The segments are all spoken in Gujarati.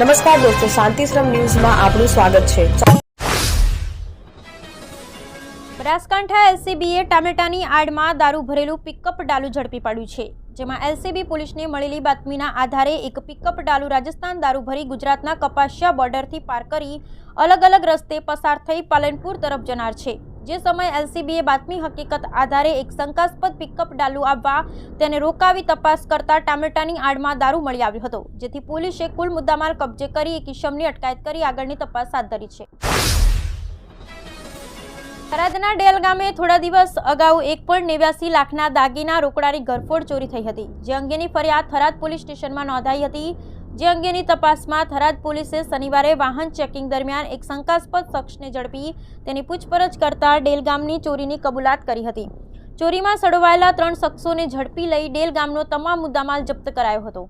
નમસ્કાર દોસ્તો, શાંતિશ્રમ ન્યૂઝમાં આપનું સ્વાગત છે. બનાસકાંઠા એલસીબીએ ટામેટાની આડમાં દારૂ ભરેલું પિકઅપ ડાલુ ઝડપી પાડ્યું છે. જેમાં એલસીબી પોલીસને મળેલી બાતમીના આધારે એક પિકઅપ ડાલુ રાજસ્થાન દારૂ ભરી ગુજરાતના કપાસિયા બોર્ડરથી પાર કરી અલગ અલગ રસ્તે પસાર થઈ પાલનપુર તરફ જનાર છે. જે સમયે એલસીબીએ બાતમી હકીકત આધારે એક શંકાસ્પદ પિકઅપ ડાલુ આવવા તેને રોકાવી તપાસ કરતા ટામેટાની આડમાં દારૂ મળી આવ્યો હતો, જેથી પોલીસે કુલ મુદ્દામાલ કબજે કરી એક ઇસમની અટકાયત કરી આગળની તપાસ હાથ ધરી છે. થરાદના ડેલ ગામે થોડા દિવસ અગાઉ એક પોઈન્ટ નેવ્યાસી લાખના દાગીના રોકડાની ઘરફોડ ચોરી થઈ હતી, જે અંગેની ફરિયાદ થરાદ પોલીસ સ્ટેશનમાં નોંધાઈ હતી. જે અંગેની તપાસમાં થરાદ પોલીસે શનિવારે વાહન ચેકિંગ દરમિયાન એક શંકાસ્પદ શખ્સને ઝડપી તેની પૂછપરછ કરતા ડેલ ગામની ચોરીની કબૂલાત કરી હતી. ચોરીમાં સડવાયેલા ત્રણ શખ્સોને ઝડપી લઈ ડેલ ગામનો તમામ મુદ્દામાલ જપ્ત કરાયો હતો.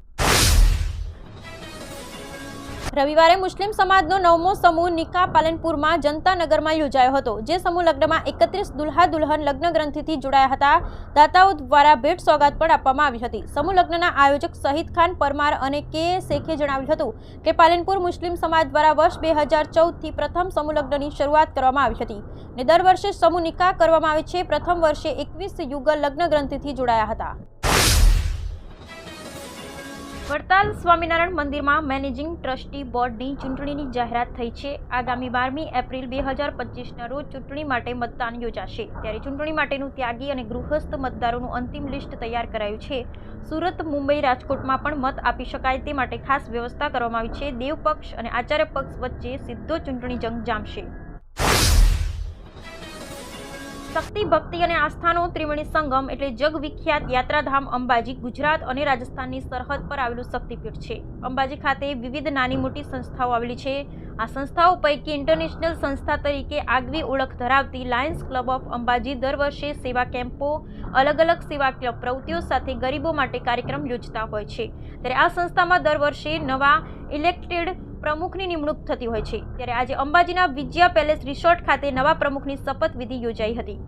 રવિવારે મુસ્લિમ સમાજનો નવમો સમૂહ નિકા પાલનપુરમાં જનતા નગરમાં યોજાયો હતો. જે સમૂહ લગ્નમાં એકત્રીસ દુલ્હા દુલ્હન લગ્ન ગ્રંથિથી જોડાયા હતા. દાતાઓ દ્વારા ભેટ સોગાત પણ આપવામાં આવી હતી. સમૂહ લગ્નના આયોજક શહીદ ખાન પરમાર અને કે શેખે જણાવ્યું હતું કે પાલનપુર મુસ્લિમ સમાજ દ્વારા વર્ષ બે હજાર ચૌદથી પ્રથમ સમૂહ લગ્નની શરૂઆત કરવામાં આવી હતી અને દર વર્ષે સમૂહ નિકાહ કરવામાં આવે છે. પ્રથમ વર્ષે એકવીસ યુગલ લગ્ન ગ્રંથિથી જોડાયા હતા. વડતાલ સ્વામિનારાયણ મંદિરમાં મેનેજિંગ ટ્રસ્ટી બોર્ડની ચૂંટણીની જાહેરાત થઈ છે. આગામી બારમી એપ્રિલ બે હજાર પચીસના રોજ ચૂંટણી માટે મતદાન યોજાશે. ત્યારે ચૂંટણી માટેનું ત્યાગી અને ગૃહસ્થ મતદારોનું અંતિમ લિસ્ટ તૈયાર કરાયું છે. સુરત, મુંબઈ, રાજકોટમાં પણ મત આપી શકાય તે માટે ખાસ વ્યવસ્થા કરવામાં આવી છે. દેવ પક્ષ અને આચાર્ય પક્ષ વચ્ચે સીધો ચૂંટણી જંગ જામશે. શક્તિ ભક્તિ અને આસ્થાનો ત્રિવેણી સંગમ એટલે જગવિખ્યાત યાત્રાધામ અંબાજી ગુજરાત અને રાજસ્થાનની સરહદ પર આવેલું શક્તિપીઠ છે. અંબાજી ખાતે વિવિધ નાની મોટી સંસ્થાઓ આવેલી છે. આ સંસ્થાઓ પૈકી ઇન્ટરનેશનલ સંસ્થા તરીકે આગવી ઓળખ ધરાવતી લાયન્સ ક્લબ ઓફ અંબાજી દર વર્ષે સેવા કેમ્પો અલગ અલગ સેવા ક્લબ પ્રવૃત્તિઓ સાથે ગરીબો માટે કાર્યક્રમ યોજતા હોય છે. ત્યારે આ સંસ્થામાં દર વર્ષે નવા ઇલેક્ટેડ પ્રમુખની નિમણૂક થતી હોય છે. ત્યારે આજે અંબાજીના વિજયા પેલેસ રિસોર્ટ ખાતે નવા પ્રમુખની શપથવિધિ યોજાઈ હતી.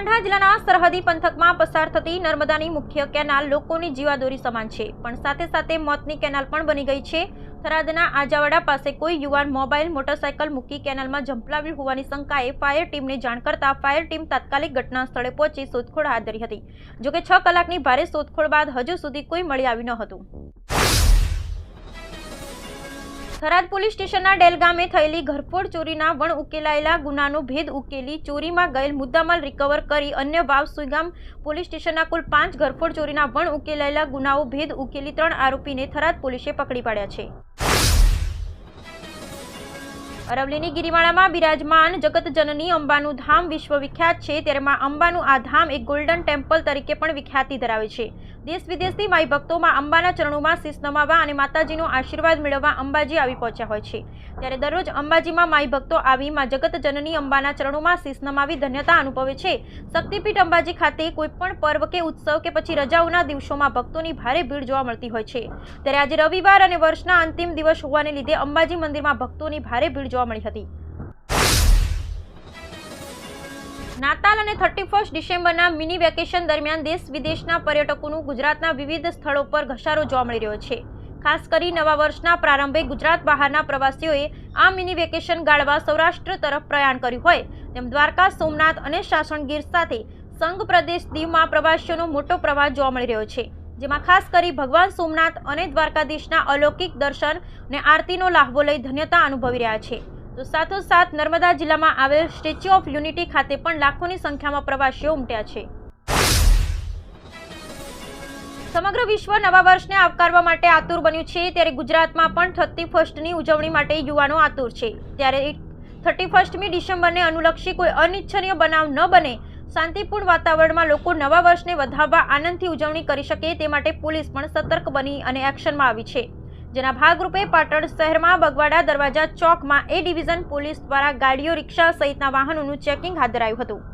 બનાસકાંઠા જિલ્લાના સરહદી પંથકમાં પસાર થતી નર્મદાની મુખ્ય કેનાલ લોકોની જીવાદોરી સમાન છે, પણ સાથે સાથે મોતની કેનાલ પણ બની ગઈ છે. થરાદના આજાવાડા પાસે કોઈ યુવાન મોબાઈલ, મોટરસાયકલ મૂકી કેનાલમાં ઝંપલાવ્યું હોવાની શંકાએ ફાયર ટીમને જાણ કરતા ફાયર ટીમ તાત્કાલિક ઘટના સ્થળે પહોંચી શોધખોળ હાથ ધરી હતી. જોકે છ કલાકની ભારે શોધખોળ બાદ હજુ સુધી કોઈ મળી આવ્યું ન હતું. થરાદ પોલીસ સ્ટેશનના ડેલ ગામે થયેલી ઘરફોડ ચોરીના વણ ઉકેલાયેલા ગુનાનો ભેદ ઉકેલી ચોરીમાં ગયેલ મુદ્દામાલ રિકવર કરી અન્ય વાવ સુઈગામ પોલીસ સ્ટેશનના કુલ પાંચ ઘરફોડ ચોરીના વણ ઉકેલાયેલા ગુનાઓ ભેદ ઉકેલી ત્રણ આરોપીને થરાદ પોલીસે પકડી પાડ્યા છે. અરવલ્લીની ગિરિમાળામાં બિરાજમાન જગતજનની અંબાનું ધામ વિશ્વવિખ્યાત છે. ત્યારે અંબાનું આ ધામ એક ગોલ્ડન ટેમ્પલ તરીકે પણ વિખ્યાતિ ધરાવે છે. દેશ વિદેશથી માઈ ભક્તોમાં અંબાના ચરણોમાં શીશ નમાવા અને માતાજીનો આશીર્વાદ મેળવવા અંબાજી આવી પહોંચ્યા હોય છે. ત્યારે દરરોજ અંબાજીમાં માઈ ભક્તો આવી માં જગતજનની અંબાના ચરણોમાં શીશ નમાવી ધન્યતા અનુભવે છે. શક્તિપીઠ અંબાજી ખાતે કોઈ પણ પર્વ કે ઉત્સવ કે પછી રજાઓના દિવસોમાં ભક્તોની ભારે ભીડ જોવા મળતી હોય છે. ત્યારે આજે રવિવાર અને વર્ષના અંતિમ દિવસ હોવાને લીધે અંબાજી મંદિરમાં ભક્તોની ભારે ભીડ જોવા મળી હતી. નાતાલ અને થર્ટી ફર્સ્ટ ડિસેમ્બરના મિની વેકેશન દરમિયાન દેશ વિદેશના પર્યટકોનું ગુજરાતના વિવિધ સ્થળો પર ઘસારો જોવા મળી રહ્યો છે. ખાસ કરી નવા વર્ષના પ્રારંભે ગુજરાત બહારના પ્રવાસીઓએ આ મિની વેકેશન ગાળવા સૌરાષ્ટ્ર તરફ પ્રયાણ કર્યું હોય. તેમ દ્વારકા, સોમનાથ અને સાસણગીર સાથે સંઘ પ્રદેશ દીવમાં પ્રવાસીઓનો મોટો પ્રવાહ જોવા મળી રહ્યો છે. જેમાં ખાસ કરી ભગવાન સોમનાથ અને દ્વારકાધીશના અલૌકિક દર્શન અને આરતીનો લાહવો લઈ ધન્યતા અનુભવી રહ્યા છે. તો સાથોસાથ નર્મદા જિલ્લામાં આવેલ સ્ટેચ્યુ ઓફ યુનિટી ખાતે પણ લાખોની સંખ્યામાં પ્રવાસીઓ ઉમટ્યા છે. સમગ્ર વિશ્વ નવા વર્ષને આવકારવા માટે આતુર બન્યું છે, ત્યારે ગુજરાતમાં પણ થર્ટી ફર્સ્ટની ઉજવણી માટે યુવાનો આતુર છે. ત્યારે થર્ટી ફર્સ્ટમી ડિસેમ્બરને અનુલક્ષી કોઈ અનિચ્છનીય બનાવ ન બને, શાંતિપૂર્ણ વાતાવરણમાં લોકો નવા વર્ષને વધાવવા આનંદથી ઉજવણી કરી શકે તે માટે પોલીસ પણ સતર્ક બની અને એક્શનમાં આવી છે. જેના ભાગરૂપે પાટણ શહેરમાં બગવાડા દરવાજા ચોકમાં એ ડિવિઝન પોલીસ દ્વારા ગાડીઓ, રિક્ષા સહિતના વાહનોનું ચેકિંગ હાથ ધરાયું હતું.